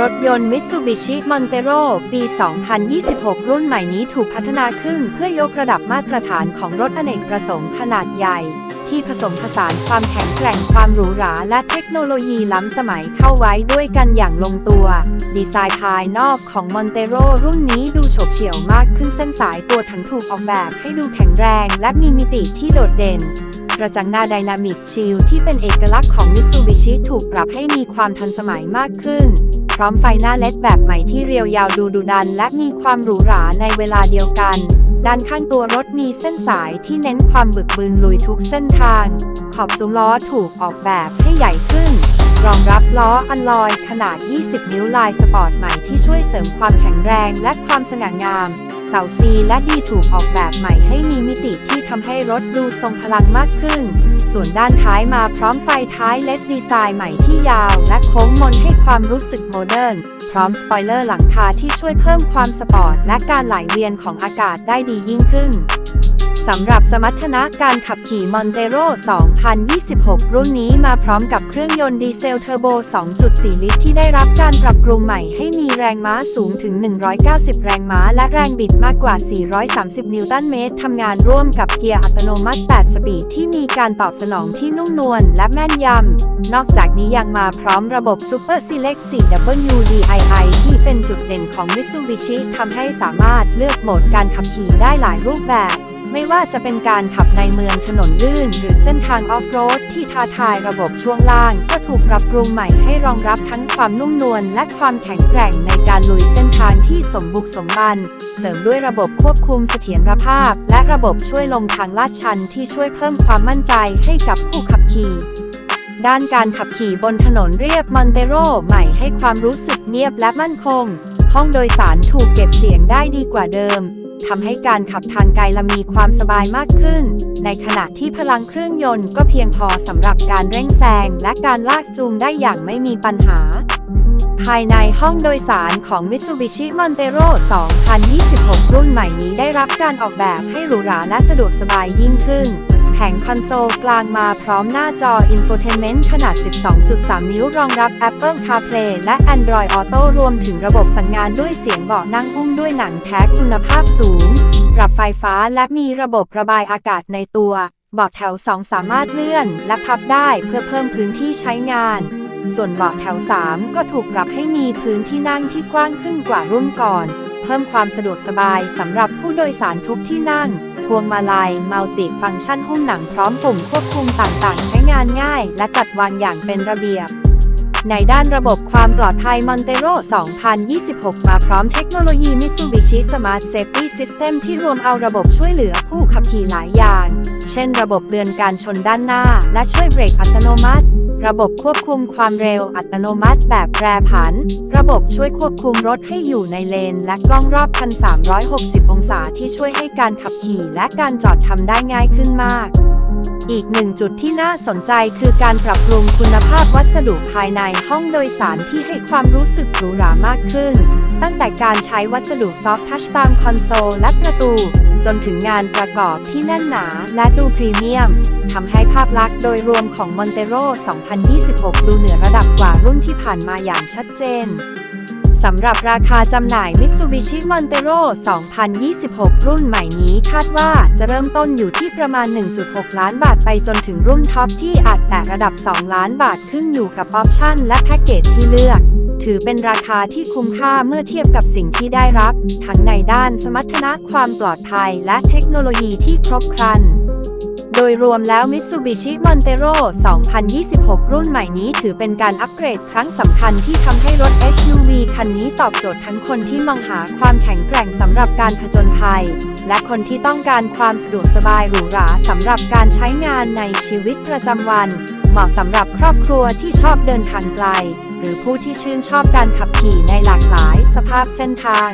รถยนต์ Mitsubishi Montero ปี 2026 รุ่นใหม่นี้ถูกพัฒนาขึ้นเพื่อยกระดับมาตรฐานของรถอเนกประสงค์ขนาดใหญ่ ที่ผสมผสานความแข็งแกร่งความหรูหราและเทคโนโลยีล้ำสมัยเข้าไว้ด้วยกันอย่างลงตัว ดีไซน์ภายนอกของ Montero รุ่นนี้ดูโฉบเฉี่ยวมากขึ้นเส้นสายตัวถังถูกออกแบบให้ดูแข็งแรงและมีมิติที่โดดเด่นกระจังหน้าไดนามิกชิลที่เป็นเอกลักษณ์ของ Mitsubishi ถูกปรับให้มีความทันสมัยมากขึ้น พร้อมไฟหน้าเลดแบบใหม่ที่เรียวยาวดูดุดัน และมีความหรูหราในเวลาเดียวกัน ด้านข้างตัวรถมีเส้นสายที่เน้นความบึกบึนลุยทุกเส้นทาง ขอบซุ้มล้อถูกออกแบบให้ใหญ่ขึ้น รองรับล้ออันลอยขนาด 20 นิ้วลายสปอร์ตใหม่ที่ช่วยเสริมความแข็งแรงและความสง่างาม เสาซีและดีถูกออกแบบใหม่ให้มีมิติที่ทำให้รถดูทรงพลังมากขึ้น ส่วนด้านท้ายมาพร้อมไฟท้ายเลสดีไซน์ใหม่ที่ยาว และโค้งมนให้ความรู้สึกโมเดิร์น พร้อมสปอยเลอร์หลังคาที่ช่วยเพิ่มความสปอร์ตและการไหลเวียนของอากาศได้ดียิ่งขึ้น สำหรับสมรรถนะการขับขี่ Montero 2026 รุ่นนี้มาพร้อมกับเครื่องยนต์ดีเซลเทอร์โบ 2.4 ลิตรที่ได้รับการปรับปรุงใหม่ให้มีแรงม้าสูงถึง 190 แรงม้า และแรงบิดมากกว่า 430 นิวตันเมตรทำงานร่วมกับเกียร์อัตโนมัติ 8 สปีดที่มีการตอบสนองที่นุ่มนวลและแม่นยำ นอกจากนี้ยังมาพร้อมระบบ Super Select 4WDII ที่เป็นจุดเด่นของ Mitsubishi ทำให้สามารถเลือกโหมดการขับขี่ได้หลายรูปแบบ ไม่ว่าจะเป็นการขับในเมืองถนนลื่น หรือเส้นทางออฟโรดที่ท้าทายระบบช่วงล่าง ก็ถูกปรับปรุงใหม่ให้รองรับทั้งความนุ่มนวลและความแข็งแกร่งในการลุยเส้นทางที่สมบุกสมบัน เสริมด้วยระบบควบคุมเสถียรภาพ และระบบช่วยลงทางลาดชันที่ช่วยเพิ่มความมั่นใจให้กับผู้ขับขี่ด้านการขับขี่บนถนนเรียบมอนเตโรใหม่ให้ความรู้สึกเงียบและมั่นคง ห้องโดยสารถูกเก็บเสียงได้ดีกว่าเดิม ทำให้การขับทางไกลละมีความสบายมากขึ้น ในขณะที่พลังเครื่องยนต์ก็เพียงพอสำหรับการเร่งแซงและการลากจูงได้อย่างไม่มีปัญหา ภายในห้องโดยสารของ Mitsubishi Montero 2026 รุ่นใหม่นี้ได้รับการออกแบบให้หรูหราและสะดวกสบายยิ่งขึ้น ผงคอนโซลกลางมาพร้อมหน้าจอ Infotainment ขนาด 12.3 นิ้วรองรับ Apple CarPlay และ Android Auto รวมถึงระบบสั่งงานด้วยเสียงเบาะนั่งหุ้มด้วยหนังแท้คุณภาพสูง ปรับไฟฟ้าและมีระบบระบายอากาศในตัวเบาะแถว 2 สามารถเลื่อนและพับได้เพื่อเพิ่มพื้นที่ใช้งาน ส่วนเบาะแถว 3 ก็ถูกปรับให้มีพื้นที่นั่งที่กว้างขึ้นกว่ารุ่นก่อน เพิ่มความสะดวกสบายสำหรับผู้โดยสารทุกที่นั่ง พวงมาลัยมัลติฟังก์ชันหุ้มหนังพร้อมปุ่มควบคุมต่างๆ ใช้งานง่าย และจัดวางอย่างเป็นระเบียบในด้านระบบความปลอดภัย Montero 2026 มาพร้อมเทคโนโลยี Mitsubishi Smart Safety System ที่รวมเอาระบบช่วยเหลือผู้ขับขี่หลายอย่าง เช่นระบบเตือนการชนด้านหน้า และช่วยเบรกอัตโนมัติ ระบบควบคุมความเร็วอัตโนมัติแบบแปรผัน ระบบช่วยควบคุมรถให้อยู่ในเลน และกล้องรอบคัน 360 องศาที่ช่วยให้การขับขี่และการจอดทำได้ง่ายขึ้นมาก อีกหนึ่งจุดที่น่าสนใจคือการปรับปรุงคุณภาพวัสดุภายในห้องโดยสารที่ให้ความรู้สึกหรูหรามากขึ้น ตั้งแต่การใช้วัสดุซอฟท์ทัชตามคอนโซลและประตู จนถึงงานประกอบที่แน่นหนาและดูพรีเมียมทำให้ภาพลักษณ์โดยรวมของ Montero 2026 ดูเหนือระดับกว่ารุ่นที่ผ่านมาอย่างชัดเจนสำหรับราคาจำหน่าย Mitsubishi Montero 2026 รุ่นใหม่นี้คาดว่าจะเริ่มต้นอยู่ที่ประมาณ 1.6 ล้านบาทไปจนถึงรุ่นท็อปที่อาจแตะระดับ 2 ล้านบาทขึ้นอยู่กับออปชั่นและแพ็กเกจที่เลือก ถือเป็นราคาที่คุ้มค่าเมื่อเทียบกับสิ่งที่ได้รับ ทั้งในด้านสมรรถนะความปลอดภัยและเทคโนโลยีที่ครบครัน โดยรวมแล้ว Mitsubishi Montero 2026 รุ่นใหม่นี้ถือเป็นการอัปเกรดครั้งสำคัญที่ทำให้รถ SUV คันนี้ตอบโจทย์ทั้งคนที่มองหาความแข็งแกร่งสำหรับการผจญภัย และคนที่ต้องการความสะดวกสบายหรูหราสำหรับการใช้งานในชีวิตประจำวัน มาะสำหรับครอบครัวที่ชอบเดินทางไกล หรือผู้ที่ชื่นชอบการขับขี่ในหลากหลายสภาพเส้นทาง